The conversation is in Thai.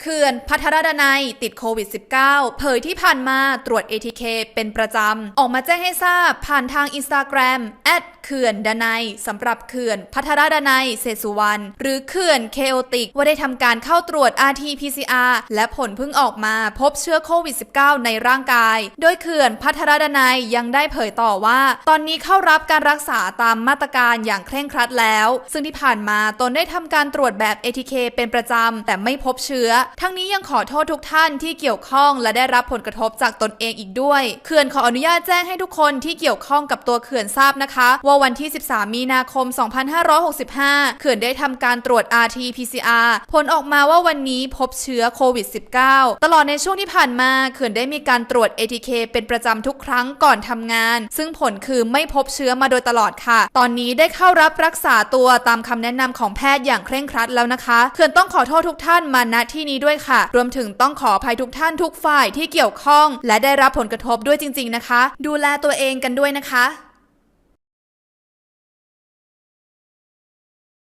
เขื่อนพัทรดนัยติดโควิด -19 เผยที่ผ่านมาตรวจ ATK เป็นประจำ ออกมาแจ้งให้ทราบผ่านทางอินสตาแกรมแอดเขื่อนดนัยสำหรับเขื่อนพัทรดนัยเศสุวรรณหรือเขื่อนเคโอติกว่าได้ทำการเข้าตรวจ RT-PCR และผลเพิ่งออกมาพบเชื้อโควิด -19 ในร่างกาย โดยเขื่อนพัทรดนัยยังได้เผยต่อว่า ตอนนี้เข้ารับการรักษาตามมาตรการอย่างเคร่งครัดแล้ว ซึ่งที่ผ่านมาตนได้ทำการตรวจแบบ ATK เป็นประจำแต่ไม่พบเชื้อทั้งนี้ยังขอโทษทุกท่านที่เกี่ยวข้องและได้รับผลกระทบจากตนเองอีกด้วย เขื่อนขออนุญาตแจ้งให้ทุกคนที่เกี่ยวข้องกับตัวเขื่อนทราบนะคะ ว่าวันที่ 13 มีนาคม 2565 เขื่อนได้ทำการตรวจ RT-PCR ผลออกมาว่าวันนี้พบเชื้อโควิด -19 ตลอดในช่วงที่ผ่านมาเขื่อนได้มีการตรวจ ATK เป็นประจำทุกครั้งก่อนทำงาน ซึ่งผลคือไม่พบเชื้อมาโดยตลอดค่ะ ตอนนี้ได้เข้ารับรักษาตัวตามคำแนะนำของแพทย์อย่างเคร่งครัดแล้วนะคะ เขื่อนต้องขอโทษทุกท่านมาณที่นี้นี้ด้วยค่ะ รวมถึงต้องขออภัยทุกท่านทุกฝ่ายที่เกี่ยวข้อง และได้รับผลกระทบด้วยจริง ๆนะคะ ดูแลตัวเองกันด้วยนะคะ